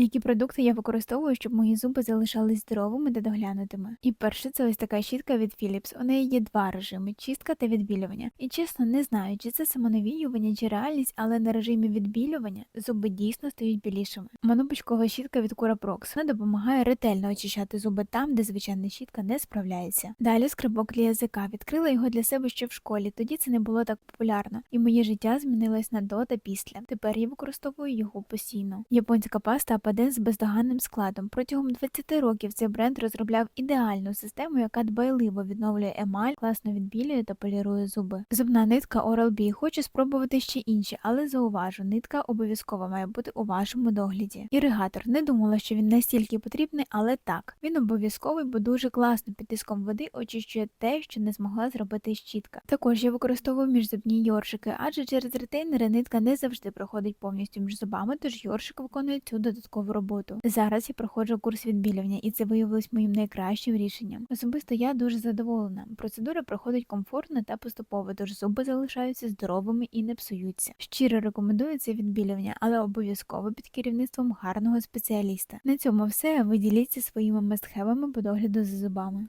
Які продукти я використовую, щоб мої зуби залишались здоровими та доглянутими? І перше, це ось така щітка від Philips. У неї є два режими: чистка та відбілювання. І чесно, не знаю, чи це самонавіювання, чи реальність, але на режимі відбілювання зуби дійсно стають білішими. Монобочкова щітка від Curaprox. Вона допомагає ретельно очищати зуби там, де звичайна щітка не справляється. Далі скрибок для язика. Відкрила його для себе ще в школі. Тоді це не було так популярно, і моє життя змінилось на до та після. Тепер я використовую його постійно. Японська паста Ападен з бездоганним складом. Протягом 20 років цей бренд розробляв ідеальну систему, яка дбайливо відновлює емаль, класно відбілює та полірує зуби. Зубна нитка Oral-B. Хочу спробувати ще інші, але зауважу, нитка обов'язково має бути у вашому догляді. Іригатор не думала, що він настільки потрібний, але так. Він обов'язковий, бо дуже класно під тиском води очищує те, що не змогла зробити щітка. Також я використовую міжзубні йоршики, адже через ретейнери нитка не завжди проходить повністю між зубами, тож йоршик виконує цю додаткову роботу. Зараз я проходжу курс відбілювання, і це виявилось моїм найкращим рішенням. Особисто я дуже задоволена. Процедура проходить комфортно та поступово, тож зуби залишаються здоровими і не псуються. Щиро рекомендую це відбілювання, але обов'язково під керівництвом гарного спеціаліста. На цьому все. Ви діліться своїми мастхевами по догляду за зубами.